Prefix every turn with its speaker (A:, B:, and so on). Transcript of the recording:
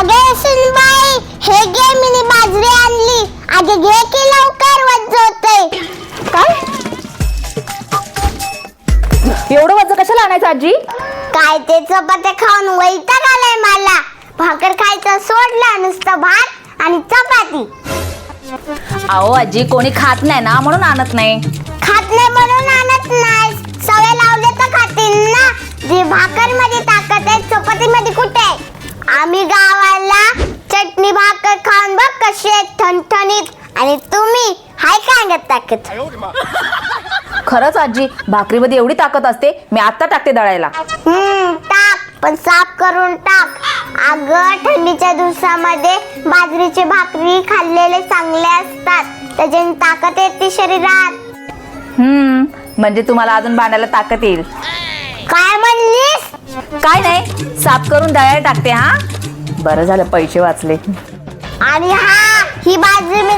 A: अगे सुनबाई हे घे मिनी बाजरी आणली. अगे घे की लवकर वज्ज होतंय
B: काय? एवढं वजन कशाला आणायचं आजी?
A: काय ते चपात्या खाऊन वैताग आलाय मला. भाकर खायचं सोडलं नुसतं भात आणि चपाती.
B: अहो आजी कोणी खात नाही ना म्हणून आणत नाही.
A: खात नाही म्हणून आणत नाही. सवय आम्ही गावाला चटणी भाकर खाऊन बघ कशी आहे ठणठणीत. आणि तुम्ही हाय काय ताकद?
B: खरंच आजी भाकरीमध्ये एवढी ताकद असते मी आता टाकते दळायला.
A: हम्म टाक पण साफ करून टाक. अगं थंडीच्या दिवसामध्ये बाजरीची भाकरी खाल्लेले चांगले असतात. त्याच्याने ताकद येते शरीरात.
B: हम्म म्हणजे तुम्हाला अजून बांधायला ताकद येईल
A: काय म्हणलीस
B: काय नाही साफ करून दळायला टाकते हा? बरं झालं पैसे वाचले.
A: आणि हा ही बाजरी मी